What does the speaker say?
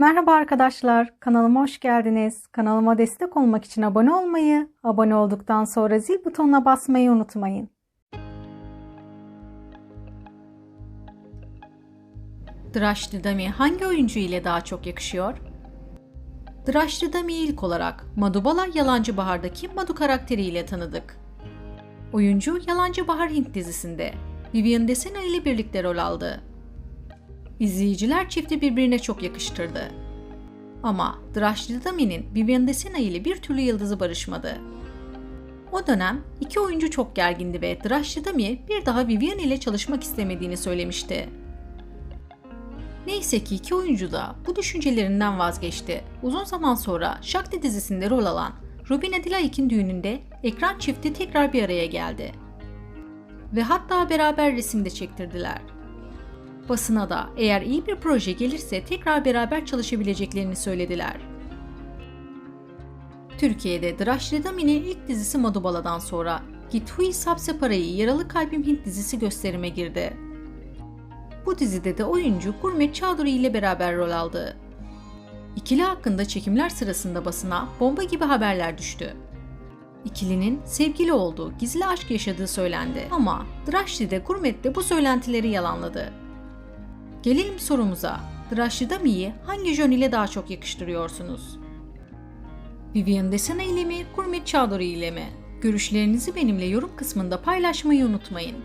Merhaba arkadaşlar, kanalıma hoş geldiniz. Kanalıma destek olmak için abone olmayı, abone olduktan sonra zil butonuna basmayı unutmayın. Drashti Dami hangi oyuncu ile daha çok yakışıyor? Drashti Dami'yi ilk olarak Madubala Yalancı Bahar'daki Madu karakteriyle tanıdık. Oyuncu Yalancı Bahar Hint dizisinde Vivian Desena ile birlikte rol aldı. İzleyiciler çifti birbirine çok yakıştırdı. Ama Drashti Dami'nin Vivian Desena ile bir türlü yıldızı barışmadı. O dönem iki oyuncu çok gergindi ve Drashti Dami bir daha Vivian ile çalışmak istemediğini söylemişti. Neyse ki iki oyuncu da bu düşüncelerinden vazgeçti. Uzun zaman sonra Shakti dizisinde rol alan Rubina Dilayik'in düğününde ekran çifti tekrar bir araya geldi. Ve hatta beraber resimde çektirdiler. Basına da eğer iyi bir proje gelirse tekrar beraber çalışabileceklerini söylediler. Türkiye'de Drashti Dami'nin ilk dizisi Madhubala'dan sonra Git Hui Sabse Parayı Yaralı Kalbim Hint dizisi gösterime girdi. Bu dizide de oyuncu Gurmet Chowdhury ile beraber rol aldı. İkili hakkında çekimler sırasında basına bomba gibi haberler düştü. İkilinin sevgili olduğu, gizli aşk yaşadığı söylendi ama Drashti de Gurmet de bu söylentileri yalanladı. Gelelim sorumuza. Drashti Dami'yi hangi jön ile daha çok yakıştırıyorsunuz? Vivian Desena ile mi, Gurmet Chowdhury ile mi? Görüşlerinizi benimle yorum kısmında paylaşmayı unutmayın.